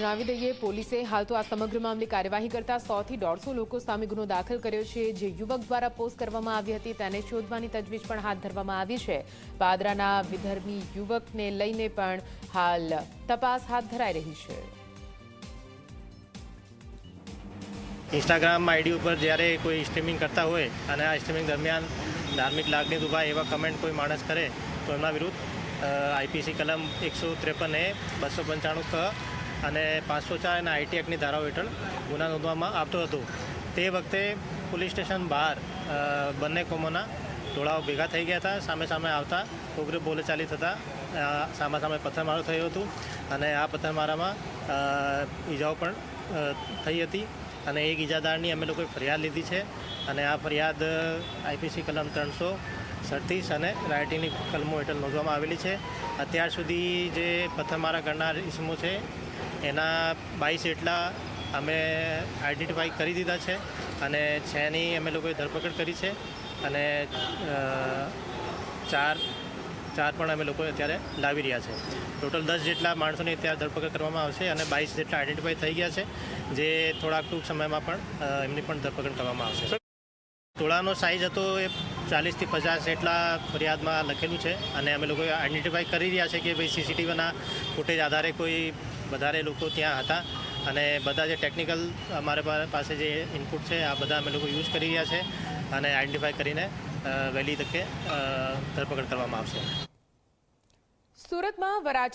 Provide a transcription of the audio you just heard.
જણાવી દઈએ, પોલીસે હાલ તો આ સમગ્ર મામલે કાર્યવાહી કરતા સો થી દોઢસો લોકો સામે ગુનો દાખલ કર્યો છે, જે યુવક દ્વારા પોસ્ટ કરવામાં આવી હતી, તેને શોધવાની તજવીજ પણ હાથ ધરવામાં આવી છે. પાદરાના વિધર્મી યુવકને લઈને પણ હાલ તપાસ હાથ ધરાઈ રહી છે. ઇન્સ્ટાગ્રામ આઈડી ઉપર જ્યારે કોઈ સ્ટ્રીમિંગ કરતા હોય અને આ સ્ટ્રીમિંગ દરમિયાન ધાર્મિક લાગણી દુભાય એવા કમેન્ટ કોઈ માણસ કરે, તો એમના વિરુદ્ધ આઈપીસી કલમ એકસો ત્રેપન એ બસો પંચાણું ક અને પાંચસો ચાર અને આઈટી એક્ટની ધારાઓ હેઠળ ગુના નોંધવામાં આવતો હતો. તે વખતે પોલીસ સ્ટેશન બહાર બંને કોમોના ટોળાઓ ભેગા થઈ ગયા હતા. સામે સામે આવતા ઉગ્ર બોલેચાલી થતાં સામે સામે પથ્થરમારો થયો હતું અને આ પથ્થરમારામાં ઈજાઓ પણ થઈ હતી અને એક ઈજાદારની અમે લોકોએ ફરિયાદ લીધી છે અને આ ફરિયાદ આઈપીસી કલમ ત્રણસો સડતીસ અને રાઇટિંગની કલમો હેઠળ નોંધવામાં આવેલી છે. અત્યાર સુધી જે પથ્થરમારા કરનાર ઇસમો છે એના બાવીસ જેટલા અમે આઈડેન્ટિફાઈ કરી દીધા છે અને છની અમે લોકોએ ધરપકડ કરી છે અને ચાર ચાર પણ અમે લોકો અત્યારે લાવી રહ્યા છે. ટોટલ દસ જેટલા માણસોની અત્યારે ધરપકડ કરવામાં આવશે અને બાવીસ જેટલા આઈડેન્ટિફાઈ થઈ ગયા છે, જે થોડાક ટૂંક સમયમાં પણ એમની પણ ધરપકડ કરવામાં આવશે. ટોળાનો સાઇઝ હતો એ ચાલીસથી પચાસ જેટલા ફરિયાદમાં લખેલું છે અને અમે લોકો આઈડેન્ટિફાઈ કરી રહ્યા છે કે ભાઈ સીસીટીવીના ફૂટેજ આધારે કોઈ વધારે લોકો ત્યાં હતા અને બધા જે ટેકનિકલ અમારા પાસે જે ઇનપુટ છે, આ બધા અમે લોકો યુઝ કરી રહ્યા છે અને આઈડેન્ટિફાઈ કરીને વહેલી તકે ધરપકડ કરવામાં આવશે. સુરતમાં વરાછા